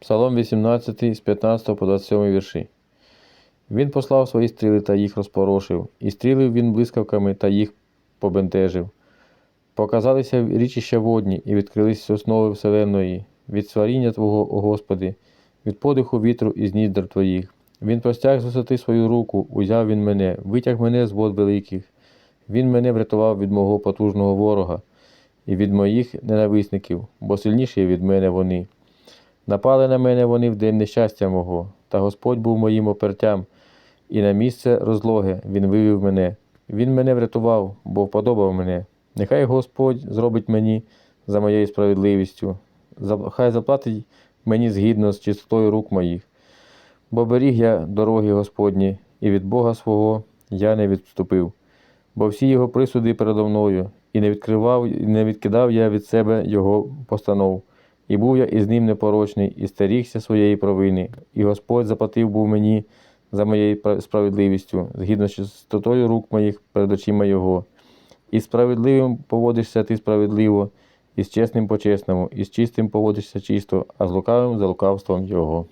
Псалом 18 з 15 по 27 вірші. Він послав свої стріли та їх розпорошив, і стрілив він блискавками та їх побентежив. Показалися річища водні, і відкрились основи вселенної, від сваріння Твого, о Господи, від подиху вітру і з ніздр Твоїх. Він простяг з висоти свою руку, узяв він мене, витяг мене з вод великих. Він мене врятував від мого потужного ворога і від моїх ненависників, бо сильніші від мене вони. Напали на мене вони в день нещастя мого, та Господь був моїм опертям, і на місце розлоги Він вивів мене. Він мене врятував, бо вподобав мене. Нехай Господь зробить мені за моєю справедливістю, хай заплатить мені згідно з чистотою рук моїх. Бо беріг я дороги Господні, і від Бога свого я не відступив. Бо всі його присуди передо мною, і не відкривав, і не відкидав я від себе його постанов. І був я із ним непорочний, і стерігся своєї провини, і Господь заплатив був мені за моєю справедливістю, згідно з чистотою рук моїх перед очима Його. І справедливим поводишся ти справедливо, і з чесним по чесному, і з чистим поводишся чисто, а з лукавим за лукавством Його.